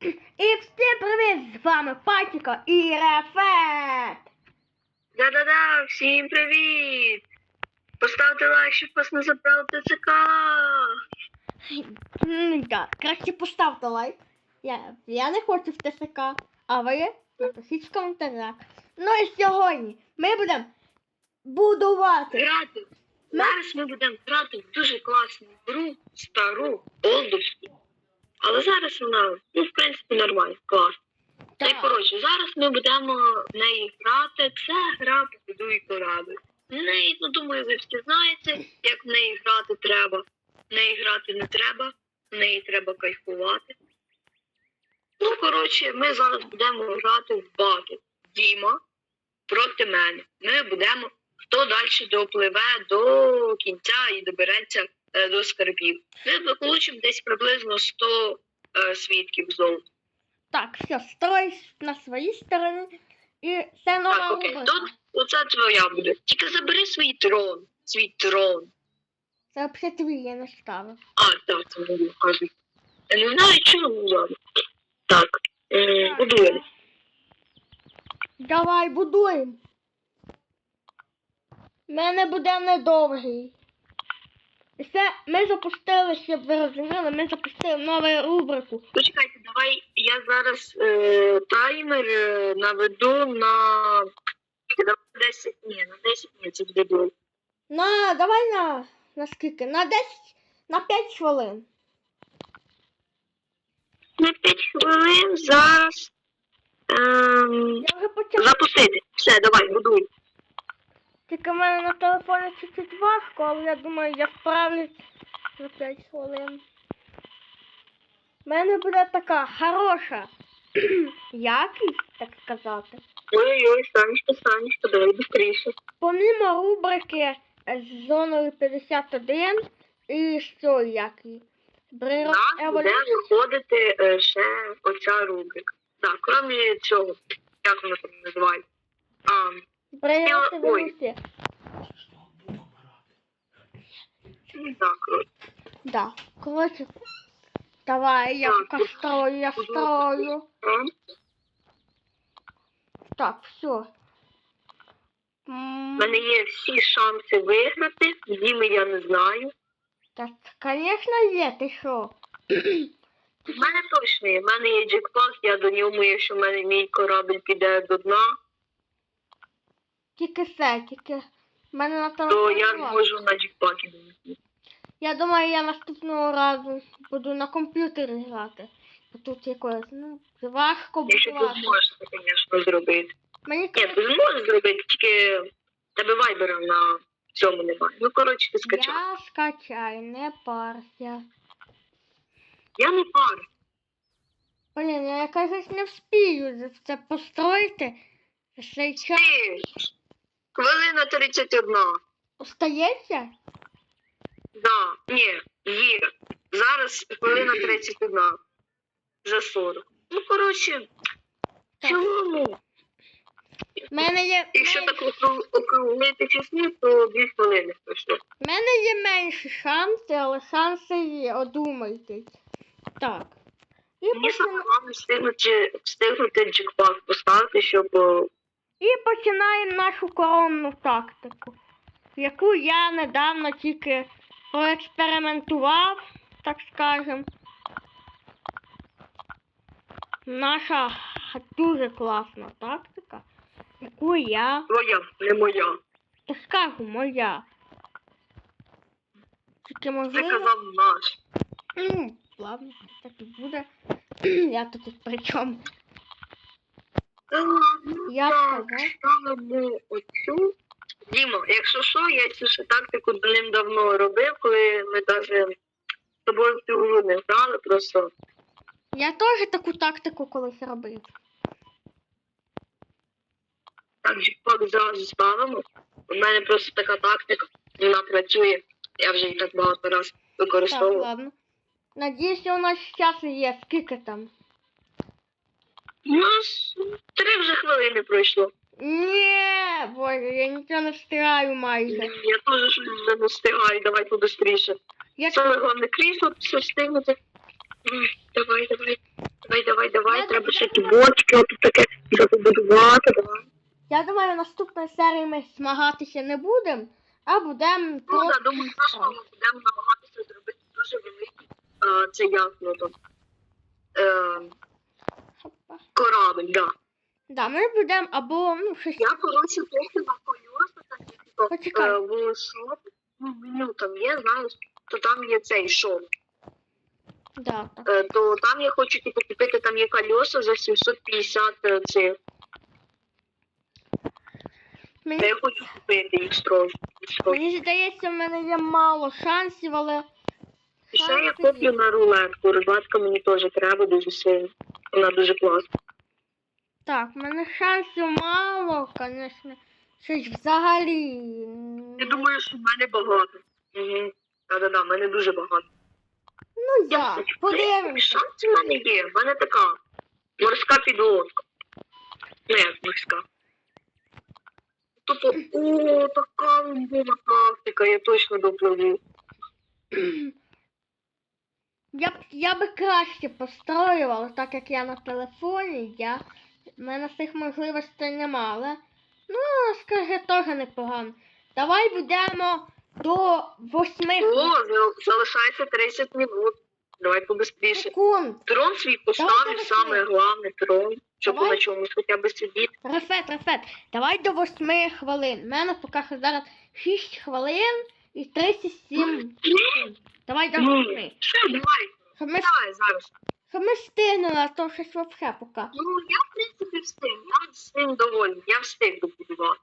І всім привіт! З вами Патіка і Рефет! Да-да-да, всім привіт! Поставте лайк, щоб вас не забрали ТЦК. Так, краще поставте лайк. Я, я не хочу в ТСК, а ви напишіть в коментарях. Ну і сьогодні ми будемо будувати. Грати. Зараз ми будемо грати в дуже класну гру, стару, олдовську. Але зараз вона, ну, в принципі, нормально, класно. Та й коротше, зараз ми будемо в неї грати. Це гра побудуй корабль. В неї, ну думаю, ви всі знаєте, як в неї грати треба. В неї грати не треба, в неї треба кайфувати. Ну, коротше, ми зараз будемо грати в батл. Діма проти мене. Ми будемо, хто далі допливе до кінця і добереться до скарбів. Ми получимо десь приблизно 100 е, свідків золота. Так, все, строй на своїй стороні. І це нова Так, окей. Тут оце твоя буде. Тільки забери свій трон. Свій трон. Це взагалі твій я не ставив. А, так, це мені кажуть. Я не знаю, чому зараз. Так, е, Так, будуємо. Давай будуємо. У мене буде недовгий. Це ми запустили, щоб ви розуміли, ми запустили нову рубрику. Почекайте, давай я зараз е, таймер е, наведу на 10 ні, на 10 ні, це буде довго. На, давай на, на скільки? На 10, на 5 хвилин. На 5 хвилин зараз. Ем, Я вже почав. запустити. Все, давай, будуй. Тільки в мене на телефоні чуть-чуть важко, але я думаю, я справлюсь за 5 хвилин. У мене буде така хороша якість, так сказати. Ой-ой, Санечка, Санечка, давай швидше. Помімо рубрики з зоною 51 і що як її? Брейрок нас буде виходити е, ще оця рубрика. Так, крім цього, як воно там називається? А, Еволюція. ну так, коротше. Да. Коротше, давай, я пока строю, я строю. Так, все. У мене є всі шанси виграти, Діми я не знаю. Так, конечно, є, ти що? У мене точно є, в мене є джекпак, я до нього, якщо в мене мій корабль піде до дна, Тільки все, тільки. в мене на то я не можу на джекпакі довести. Я думаю, я наступного разу буду на комп'ютері грати. Бо тут якось, ну, важко Якщо ти зможеш це, звісно, зробити. Мені Ні, ти зможеш зробити, тільки тебе вайбера на цьому немає. Ну, коротше, ти скачав. я скачаю, не парся. Я не парю. Блін, я якось не вспію це построїти. Час Ти, хвилина 31. остається? Да, ні, є. Зараз хвилина 31. За 40. Ну, коротше, в цілому, В мене є. якщо так окру- округлити часи, то 2 хвилини пройшло. В мене є менші шанси, але шанси є, одумайтесь. Так. І Мені саме починаємо. головне встигнути, встигнути джекпак поставити, щоб е, І починаємо нашу коронну тактику, яку я недавно тільки проекспериментував, так скажем. Наша дуже класна тактика, яку я, твоя, не моя. так скажу, моя. Тільки можливо. казав наш. Ну, ладно, так і буде. Я тут при чому? Я ставимо оцю. Дімо, якщо що, я цю ще тактику давним-давно робив, коли ми навіть з тобою в цю гру не грали, просто Я теж таку тактику колись робив. так джекпак зразу ставимо. У мене просто така тактика, вона працює. Я вже її так багато раз Так, ладно. Надіюсь, у нас час є. Скільки там? У нас три вже хвилини пройшло. Ні, боже, я нічого не встигаю майже. Я теж щось вже не встигаю, давай побистріше. Як Саме головне крісло все встигнути. Ой, Давай, давай, давай, давай, треба всякі бочки, от таке побудувати. Давай. Я думаю, наступної серії ми змагатися не будемо, а будемо Ну, просто. да, думаю, просто ми будемо намагатися зробити дуже великий, е, це як ну там, е. Корабль, да. Да, ми будемо або ну щось. Я, коротше, поки на колеса, так, типу, е, в шоп, ну, там є, знаєш, то там є цей шоп. Да, так. Е, то там я хочу типу, купити, там є колеса за 750 е, цих. Мені, Я хочу купити їх строчно. мені здається, в мене є мало шансів, але І ще я куплю на рулетку. Рулетка мені теж треба дуже сильно. Вона дуже класна. так, в мене шансів мало, звісно. Щось взагалі. Я думаю, що в мене багато. Угу. Да-да-да, в мене дуже багато. Ну як, подивимося. Шанси в мене є. В мене така морська підлодка. Не морська. Тобто, о, така була тактика, я точно допливу. Я б я би краще построювала, так як я на телефоні, я в мене цих можливостей нема, але ну, скажи, теж непогано. Давай будемо до восьми О, залишається 30 минут. Давай побыстріше. секунд. Трон свій поставив, саме головне трон, щоб Давай. на чомусь хоча б сидіти. Рефет, рефет, давай до восьми хвилин. У мене поки що зараз 6 хвилин і 37 секунд. Давай до Ну, давай, ми, давай зараз. щоб ми стигнули, а то щось вообще поки. Ну, я, в принципі, встиг. Я з цим довольний. Я встиг добудувати.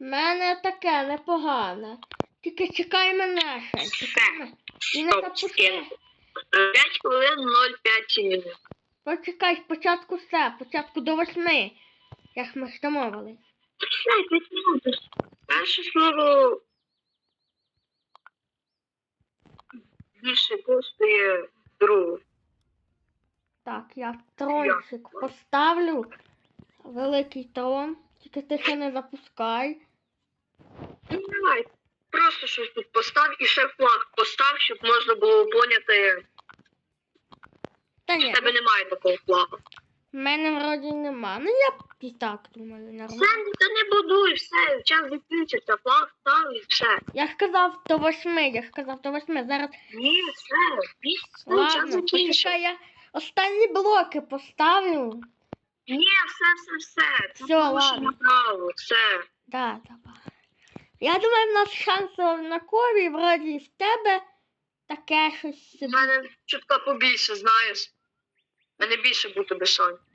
У мене таке непогане. Тільки чекай мене ще. Чекай мене. І не Стоп, запусти. 5 хвилин 0,5 минут. Почекай, спочатку все, спочатку до восьми. Як ми ж домовились. Все, 5 минут. Перше слово більше коштує другого. Так, я трончик поставлю. Великий трон. Тільки ти ще не запускай. Ну, давай. Просто щось тут постав і ще флаг постав, щоб можна було поняти, Та ні, в тебе немає такого флагу. в мене вроді нема. Ну я і так думаю, нормально. Все, ти не будуй, все, час закінчиться, флаг став і все. Я ж казав до восьми, я ж казав до восьми. Зараз Ні, все, час ладно, закінчиться. я останні блоки поставлю. Ні, все, все, все. Це Всьо, порушення ладно. правил, все. Да, давай. Я думаю, в нас шанси однакові, вроді і в тебе таке щось У собі. мене чутка побільше, знаєш. У мене більше буде без шансів.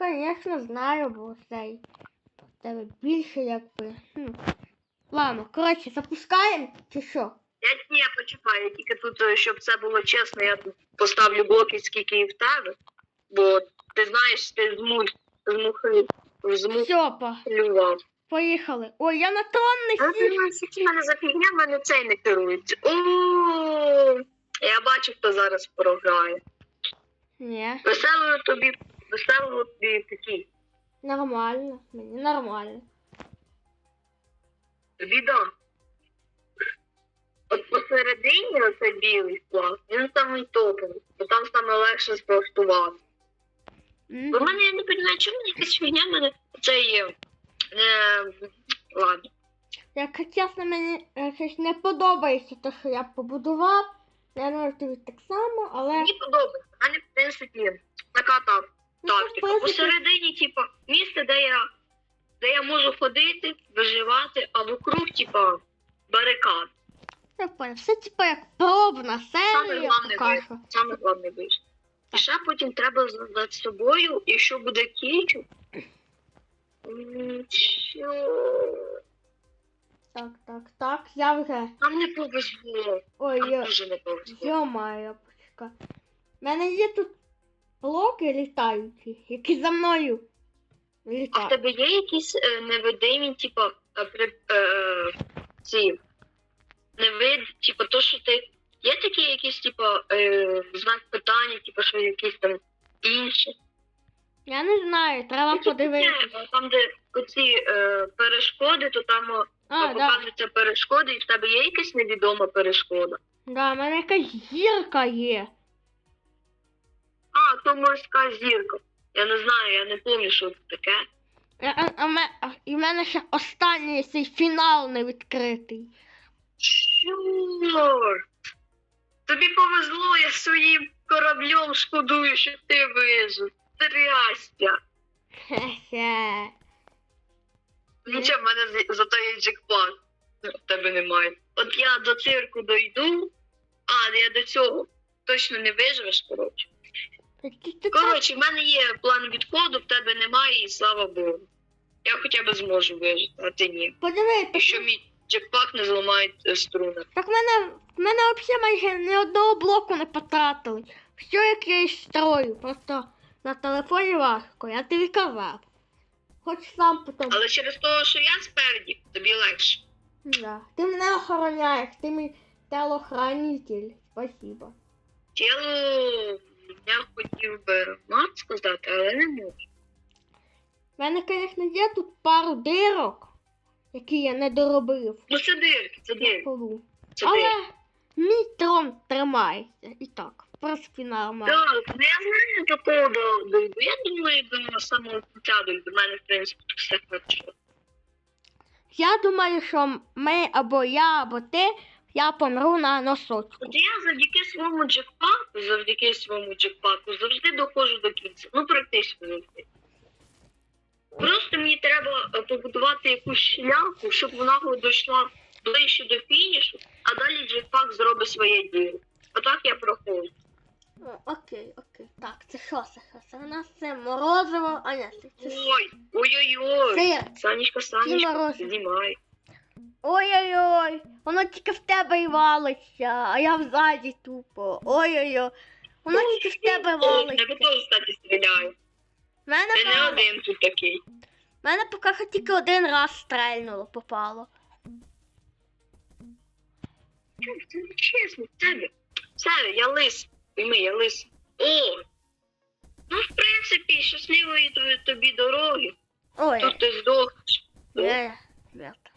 Звісно, знаю, бо цей в тебе більше якби. Хм. Ладно, коротше, запускаємо чи що? Я ні, почекай, я тільки тут, е, щоб це було чесно, я тут поставлю блоки, скільки і в тебе. Бо ти знаєш, ти змуль, змухи, Сьопа, змухлював. поїхали. Ой, я на трон не сів. знаєш, які мене за фігня, мене цей не керується. О, я бачу, хто зараз програє. Ні, Веселою тобі, веселою тобі такі. нормально, мені нормально. Да. От посередині оцей білий флаг, він самий топовий, бо там саме легше спростувати. М. Бо в мене я не розумію, чому якась фігня в мене це є. Не... Ладно. Якщо чесно, мені е, щось не подобається те, що я побудував. Я думаю, тобі так само, але Мені подобається. Мене, в принципі, така так, ну, тактика. принципі, Посередині, типу, місце, де я, де я можу ходити, виживати, а вокруг, типу, барикад. я понял. Все типу як пробна Саме серія головне Саме головне вийшло. І ще потім треба з- над собою, якщо буде кічу. Нічого. Так, так, так, я вже. Нам не повезло. Ой, Нам йо, дуже не повезло. йо-моє, почекай. У мене є тут блоки літаючі, які за мною А в тебе є якісь е, невидимі, типу, е, при, е, ці невид, типу, то, що ти. Є такі якісь, типу, е, знак питання, типу, що якісь там інші. Я не знаю, треба Які подивитися. таке, Там, де оці е, перешкоди, то там о, А, да, показуються перешкоди, і в тебе є якась невідома перешкода. да, в мене якась зірка є. А, то морська зірка. Я не знаю, я не пам'ятаю, що це таке. А, а, а, ме- а, і в мене ще останній цей фінал не відкритий. Чорт! Тобі повезло, я своїм кораблем шкодую, що ти вижив. Трястя. Хе-хе. Нічого, в мене з- зато є джекпот. В тебе немає. От я до цирку дойду, а я до цього точно не виживеш, коротше. Коротше, в мене є план відходу, в тебе немає, і слава Богу. Я хоча б зможу вижити, а ти ні. Подиви, так, Якщо мій джекпот не зламає е, струни. так в мене, в мене взагалі майже ні одного блоку не потратили. Все як я і строю, просто на телефоні важко, я тобі казав. Хоч сам потім. Але через те, що я спереді, тобі легше. Да. Ти мене охороняєш, ти мій телохранитель. Спасибо. Тіло я хотів би мат сказати, але не можу. В мене, звісно, є тут пару дирок, які я не доробив. Ну це дирки, це дирки, полу. це дирки. Але мій трон тримається. І так, в принципі, нормально. Так, ну я знаю до кого до- дойду. Я думаю, до самого дойду. До мене, в принципі, все хорошо. Я думаю, що ми або я, або ти, я помру на носочку. От я завдяки своєму джекпаку, завдяки своєму джекпаку, завжди доходжу до кінця. Ну, практично завжди. Просто мені треба е, побудувати якусь шляху, щоб вона дійшла ближче до фінішу, а далі джекпак зробить своє діло. Отак я проходжу. Окей, окей. Так, це що це? що це? У нас це морозиво, а ні, це, Ой, ой-ой-ой. Санечка, Санечка, знімай. Ой-ой-ой, воно тільки в тебе й валиться, а я взаді тупо. Ой-ой-ой. Воно тільки в тебе О, валиться. готов стати стріляю. Мене, Ти не правда, один тут такий. в мене поки що тільки один раз стрельнуло, попало. Чому це не чесно? Тебе. Севі, я лис. Пойми, я лис. О! Ну, в принципі, щасливої тобі, дороги. Ой, Тут ти здохнеш. е, ребята.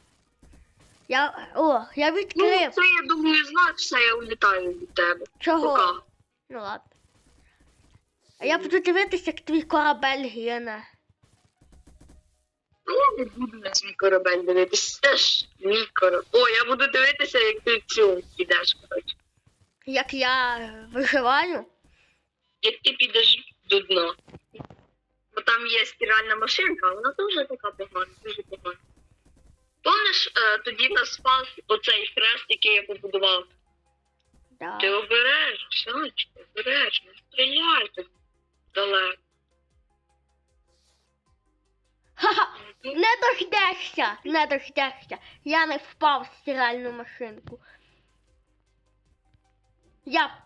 Я, о, я Ну, відкрив. це я думаю, знак, все, я улітаю від тебе. Чого? Пока. Ну ладно. А я буду дивитися, як твій корабель гине. Ну, я не буду на свій корабель дивитися. Це ж мій корабель. О, я буду дивитися, як ти в цю підеш, коротше. Як я виживаю. Як ти підеш до дна. Бо там є стиральна машинка, вона дуже така погана, дуже погана. Помниш, е, тоді нас спас оцей хрест, який я побудував. Да. Ти обережно, сонечко, обережно, стріляй так далеко. Ха-ха! Не дождешся! Не дождешся! Я не впав в стиральну машинку. Я.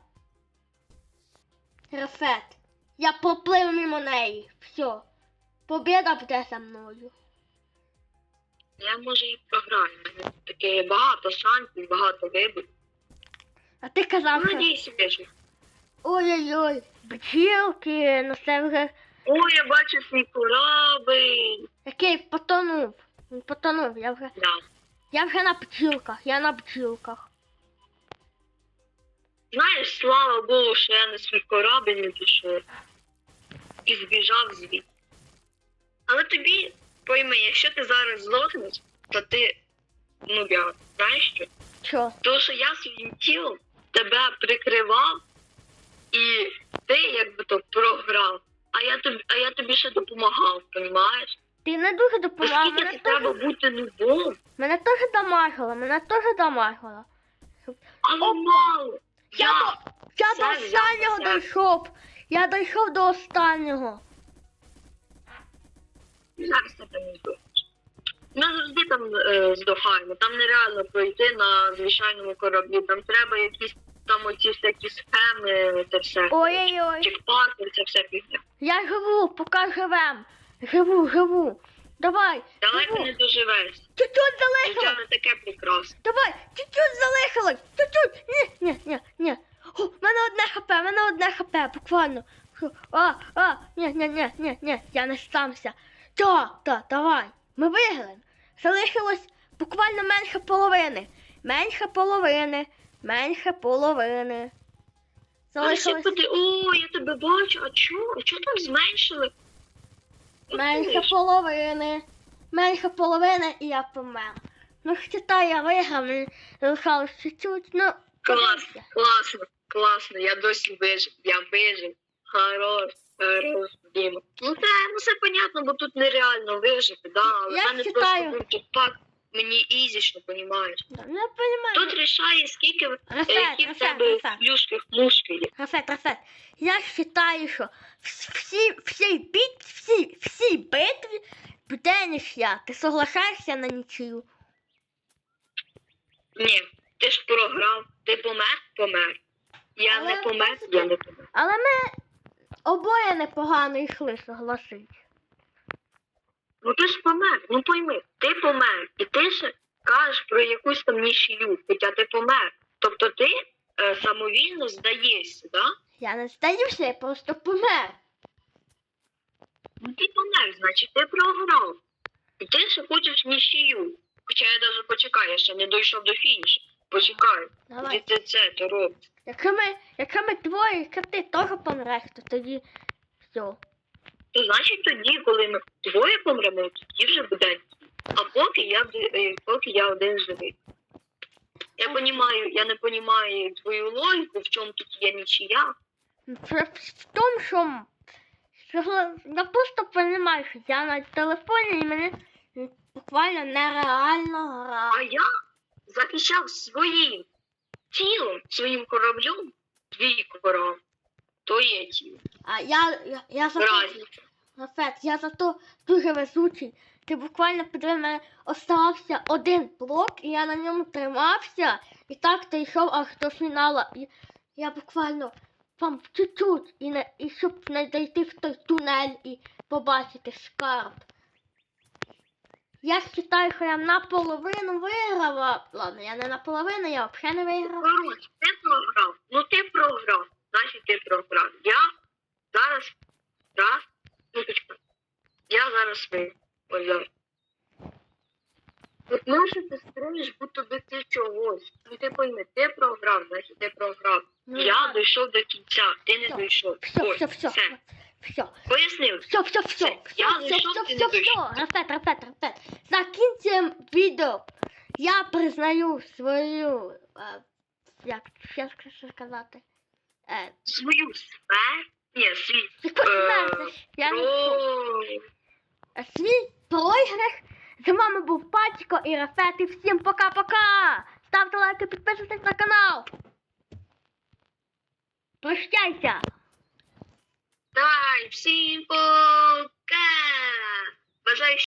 Рефет. Я проплив мимо неї. Все. Побіда буде за мною. Я може і програю. Таке багато шансів, багато виборів. А ти казав, Ну, що. надіюся, вижу. Ой-ой-ой, бджілки, ну це вже. О, я бачу свій корабель. Який потонув. Він потонув, я вже. Да. Я вже на бджілках, я на бджілках. Знаєш, слава Богу, що я на свій корабель не пішов і збіжав звідти. Але тобі пойми, якщо ти зараз здохнеш, то ти ну я знаєш що? Що? Тому що я своїм тілом тебе прикривав, і ти якби то програв. А я тобі, а я тобі ще допомагав, розумієш? Ти не дуже допомагав. Наскільки Мене ти теж, треба бути нубом, мене теж дамажило, мене теж дамажило. але мало. Я, Я, до, я до останнього дійшов. Я дійшов до останнього. Зараз тебе не здохнеш. Ми завжди там е, здохаємо. Там нереально пройти на звичайному кораблі. Там треба якісь там оці всякі схеми, це все. Ой-ой-ой. Чекпати, це все фігня. Я живу, поки живем. Живу, живу. Давай. Далеко живу. не доживеш. Чуть-чуть Життя залишилось. не таке прекрасне. Давай, чуть-чуть залишилось. Чуть-чуть. Ні, ні, ні, ні. О, в мене одне хп, в мене одне хп, буквально. А, а, ні, ні, ні, ні, ні, я не стамся. Та, та, давай. Ми виграємо. Залишилось буквально менше половини. Менше половини. Менше половини. Залишилось. поди, о, я тебе бачу, а чого? А чого там зменшили Менше половини. Менше половини і я помер. Ну, считай, я виграв, залишалось чуть-чуть, ну, Клас, класно, класно. Я досі вижив. Я вижив. Хорош, хорош, Ну це, ну це понятно, бо тут нереально вижити, да. Але Я в мене читаю. просто був тут пак. Мені ізічно, понімаєш. Да, Ну, я понимаю. Тут рішає, скільки е, Рефет, які в рефет, тебе рефет. плюшких мушків. Рафет, Рафет, я вважаю, що вс- всі, всі, бит, всі, всі битві буде нічия. Ти соглашаєшся на нічию? Ні, ти ж програв, ти помер, помер. Я Але не помер, я не помер. Але ми обоє непогано йшли, согласись. Ну ти ж помер, ну пойми, ти помер, і ти ще кажеш про якусь там нічию, хоча ти помер. Тобто ти е, самовільно здаєшся, да? Я не здаюся, я просто помер. Ну ти помер, значить ти програв. І ти ще хочеш нічию. Хоча я навіть почекаю, я ще не дійшов до фінішу. Почекай, Давай. тоді ти це то робиш. Якщо ми, якщо ми двоє, якщо ти теж помреш, то тоді все. То значить тоді, коли ми двоє помремо, тоді вже буде. А поки я е, поки я один живий. Я понімаю, я не понімаю твою логіку, в чому тут є нічия. Це в тому, що, що я просто розумію, що я на телефоні і мені буквально нереально А я захищав своїм тілом, своїм кораблем, твій корабель. То є тіло. А я, я, я за то, Рафет, я зато дуже везучий. Ти буквально піде мене оставався один блок, і я на ньому тримався, і так ти йшов аж до фіналу. І я буквально там чуть-чуть, і, і щоб не дійти в той тунель і побачити скарб. Я вважаю, що я наполовину виграла. Ладно, я не наполовину, я взагалі не виграла. Коротше, ти програв. Ну ти програв. Значить ти програв. Я зараз раз. Ну. Я зараз зараз. От нащо ти строїш, будто би ти чогось. Ну ти пойми, ти програв, значить ти програв. Ну, Я ладно. дійшов до кінця, ти не Все, дійшов. Все, Ось, все, все, все. Все. Пояснив. Все, все, все, Все, все, я все, зайшов, все, ти все, не все, Рафет, Рафет, Рафет. Закінчуємо відео. Я признаю свою, е, як ще sk- сказати, е, Свою смерть. Ні, свій. якусь Е, смерть, я не знаю. Про... Е, свій проіграш. З вами був Патіко і Рафет, і всім пока-пока. Ставте лайки, підписуйтесь на канал. Прощайся. Давай, всім пока! Бажаю